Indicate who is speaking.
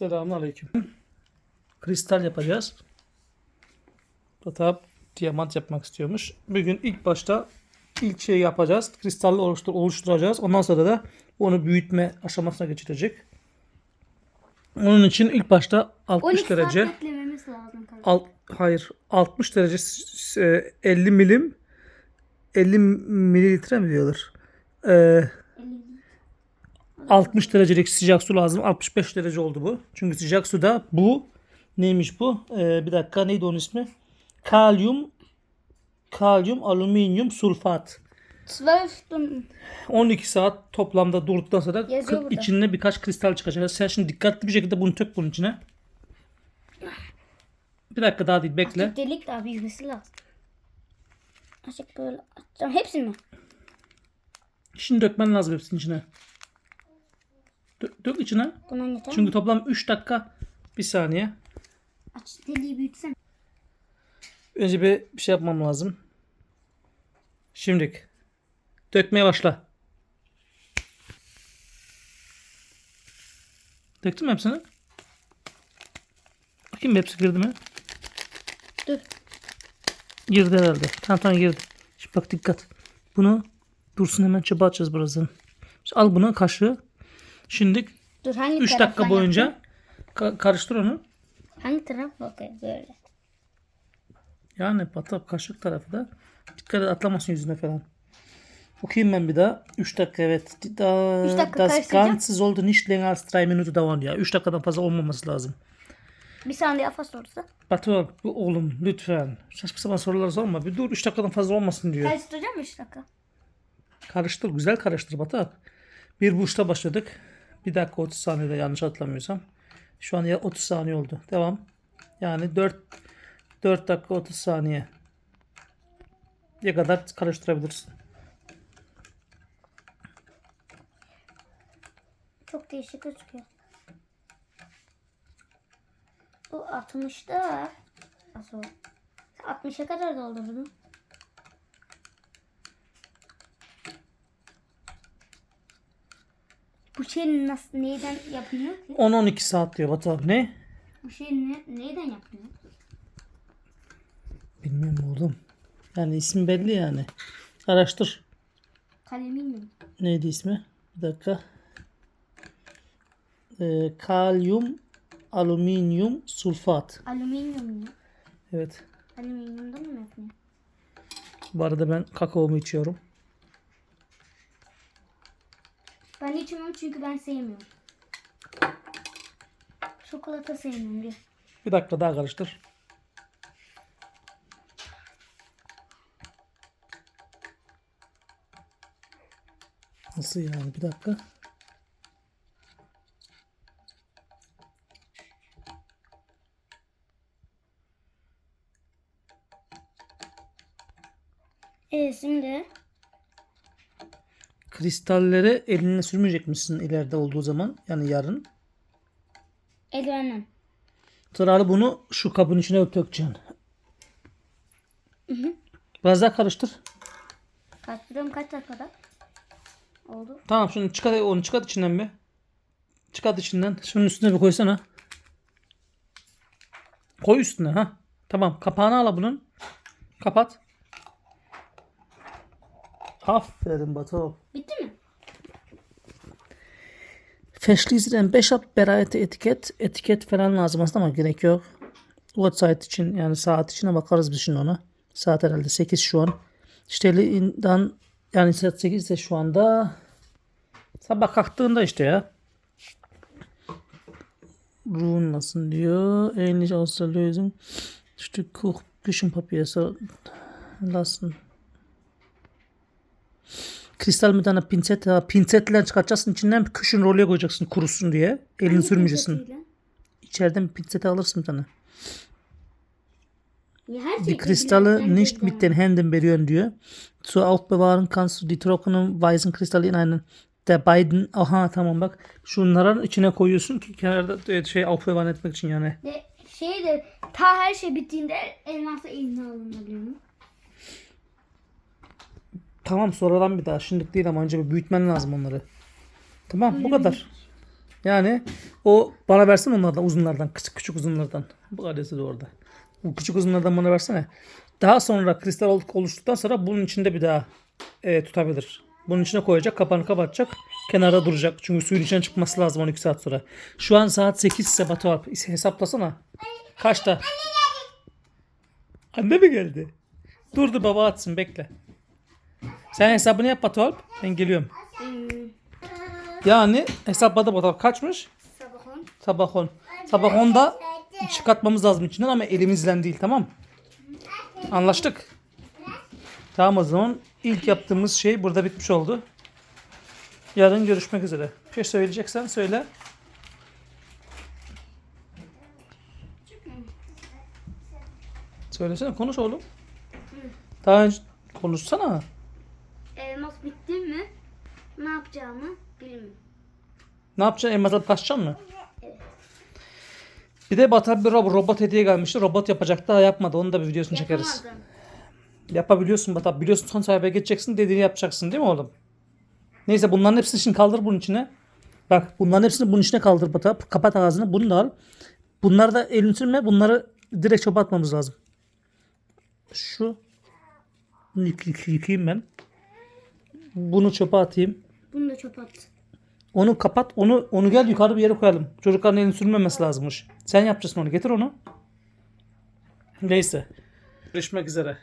Speaker 1: Selamünaleyküm. Kristal yapacağız. Hatta diyamant yapmak istiyormuş. Bugün ilk başta ilk şeyi yapacağız. Kristalli oluştur oluşturacağız. Ondan sonra da onu büyütme aşamasına geçirecek. Onun için ilk başta 60
Speaker 2: 12
Speaker 1: derece.
Speaker 2: lazım.
Speaker 1: Alt, hayır 60 derece s- e, 50 milim 50 mililitre mi diyorlar? Ee, 60 derecelik sıcak su lazım. 65 derece oldu bu. Çünkü sıcak suda bu neymiş bu? Ee, bir dakika neydi onun ismi? Kalyum kalyum alüminyum sulfat.
Speaker 2: 12 Stunden.
Speaker 1: 12 saat toplamda durduktan sonra
Speaker 2: Yazıyor
Speaker 1: kı-
Speaker 2: burada.
Speaker 1: içinde birkaç kristal çıkacak. Sen şimdi dikkatli bir şekilde bunu tök bunun içine. Bir dakika daha değil bekle.
Speaker 2: Delik daha büyümesi lazım. Açık böyle açacağım. Hepsini mi?
Speaker 1: Şimdi dökmen lazım hepsinin içine. Dök, dök içine.
Speaker 2: Yeter
Speaker 1: Çünkü
Speaker 2: mi?
Speaker 1: toplam 3 dakika bir saniye.
Speaker 2: Aç deliği büyütsem.
Speaker 1: Önce bir, bir şey yapmam lazım. Şimdi dökmeye başla. Döktün mü hepsini? Bakayım hepsi girdi mi?
Speaker 2: Dur.
Speaker 1: Girdi herhalde. Tamam tamam girdi. Şimdi bak dikkat. Bunu dursun hemen çöpe atacağız birazdan. Şimdi al bunu kaşığı. Şimdi
Speaker 2: Dur hangi
Speaker 1: 3
Speaker 2: taraftan
Speaker 1: dakika boyunca ka- karıştır onu.
Speaker 2: Hangi taraf bakıyor böyle.
Speaker 1: Yani patap kaşık tarafı da dikkat et atlamasın yüzüne falan. Okuyayım ben bir daha. 3 dakika evet. Da,
Speaker 2: Üç dakika
Speaker 1: das
Speaker 2: karıştıracağım.
Speaker 1: Ganze sollte nicht länger als 3 Minuten dauern ya. 3 dakikadan fazla olmaması lazım.
Speaker 2: Bir saniye afa sorsa.
Speaker 1: Batu bu oğlum lütfen. Saçma sapan sorular sorma. Bir dur 3 dakikadan fazla olmasın diyor.
Speaker 2: Karıştıracağım mı 3 dakika?
Speaker 1: Karıştır güzel karıştır Batu. Bir buçukta başladık. Bir dakika 30 saniyede yanlış hatırlamıyorsam. Şu an ya 30 saniye oldu. Devam. Yani 4 4 dakika 30 saniye. Ne kadar karıştırabilirsin.
Speaker 2: Çok değişik gözüküyor. Bu 60'da. Nasıl? 60'a kadar doldurdum. Bu şey nasıl neyden yapılıyor ki?
Speaker 1: 10-12 saat diyor Batu abi. Ne?
Speaker 2: Bu şey ne, neyden yapılıyor?
Speaker 1: Bilmiyorum oğlum. Yani isim belli yani. Araştır.
Speaker 2: Kaleminyum.
Speaker 1: Neydi ismi? Bir dakika. Ee, kalyum alüminyum sulfat.
Speaker 2: Alüminyum mu?
Speaker 1: Evet.
Speaker 2: Alüminyumdan mı yapılıyor?
Speaker 1: Bu arada ben kakaomu içiyorum.
Speaker 2: Ben içmiyorum çünkü ben sevmiyorum. Çikolata sevmiyorum diye.
Speaker 1: Bir dakika daha karıştır. Nasıl yani? Bir dakika.
Speaker 2: Evet şimdi
Speaker 1: Kristalleri eline sürmeyecek misin ileride olduğu zaman? Yani yarın.
Speaker 2: eldivenle.
Speaker 1: Sonra bunu şu kabın içine dökeceksin. Biraz daha karıştır.
Speaker 2: Kaçtırıyorum kaç dakikada? Oldu.
Speaker 1: Tamam şunu çıkart onu çıkart içinden bir. Çıkart içinden. Şunun üstüne bir koysana. Koy üstüne ha. Tamam kapağını al bunun. Kapat. Aferin Batu.
Speaker 2: Bitti mi?
Speaker 1: Verschließen 5 ab bereite etiket. Etiket falan lazım aslında ama gerek yok. Uhrzeit için yani saat içine bakarız biz şimdi ona. Saat herhalde 8 şu an. İşteliğinden yani saat 8 ise şu anda sabah kalktığında işte ya. Ruhen lassen diyor. Ähnlich aus der Lösung. Stück Kuch, Küchenpapier so lassen. Kristal tane pinset. Ha, pinsetle çıkartacaksın içinden bir küşün rolye koyacaksın kurusun diye. Elini
Speaker 2: Hangi
Speaker 1: sürmeyeceksin.
Speaker 2: pinsetiyle?
Speaker 1: İçeriden bir pinsete alırsın bir tane.
Speaker 2: Ya her
Speaker 1: Die
Speaker 2: şey
Speaker 1: Kristalle
Speaker 2: birbirinden
Speaker 1: nicht
Speaker 2: güzel.
Speaker 1: mit den Händen berühren diyor. Zur Aufbewahrung kannst du die trockenen weißen Kristalle in einen der beiden aha tamam bak şunların içine koyuyorsun ki kenarda evet, şey aufbewahren etmek için yani.
Speaker 2: De, şey de ta her şey bittiğinde elması eline alınabiliyor mu?
Speaker 1: Tamam sonradan bir daha şimdilik değil ama önce bir büyütmen lazım onları. Tamam bu kadar. Yani o bana versin onlardan uzunlardan. Küçük küçük uzunlardan. Bu adresi de orada. Bu küçük uzunlardan bana versene. Daha sonra kristal ol- oluştuktan sonra bunun içinde bir daha e, tutabilir. Bunun içine koyacak, kapağını kapatacak. Kenarda duracak. Çünkü suyun içine çıkması lazım 12 saat sonra. Şu an saat 8 ise Batu abi hesaplasana. Kaçta? Anne mi geldi? Durdu baba atsın bekle. Sen hesabını yap Batu Alp. Ben geliyorum.
Speaker 2: Hmm,
Speaker 1: Yani hesapladı Batu Alp. Kaçmış?
Speaker 2: sabah on.
Speaker 1: Sabah 10. Sabah 10'da çıkartmamız lazım içinden ama elimizden değil tamam Anlaştık. Tamam o zaman ilk yaptığımız şey burada bitmiş oldu. Yarın görüşmek üzere. Bir şey söyleyeceksen söyle. Söylesene konuş oğlum. Daha önce konuşsana.
Speaker 2: Elmas bitti mi? Ne yapacağımı bilmiyorum.
Speaker 1: Ne yapacaksın? Elmas'a taşacaksın mı? Bir de Batar bir rob- robot hediye gelmişti. Robot yapacaktı daha yapmadı. Onu da bir videosunu çekeriz.
Speaker 2: Yapamadım.
Speaker 1: Yapabiliyorsun Batar. Biliyorsun son sayfaya geçeceksin dediğini yapacaksın değil mi oğlum? Neyse bunların hepsini şimdi kaldır bunun içine. Bak bunların hepsini bunun içine kaldır Batar. Kapat ağzını bunu da al. Bunları da elini sürme. Bunları direkt çöpe atmamız lazım. Şu. Yıkayayım ben. Bunu çöpe atayım.
Speaker 2: Bunu da çöp at.
Speaker 1: Onu kapat. Onu onu gel yukarı bir yere koyalım. Çocukların elini sürmemesi lazımmış. Sen yapacaksın onu. Getir onu. Neyse. Görüşmek üzere.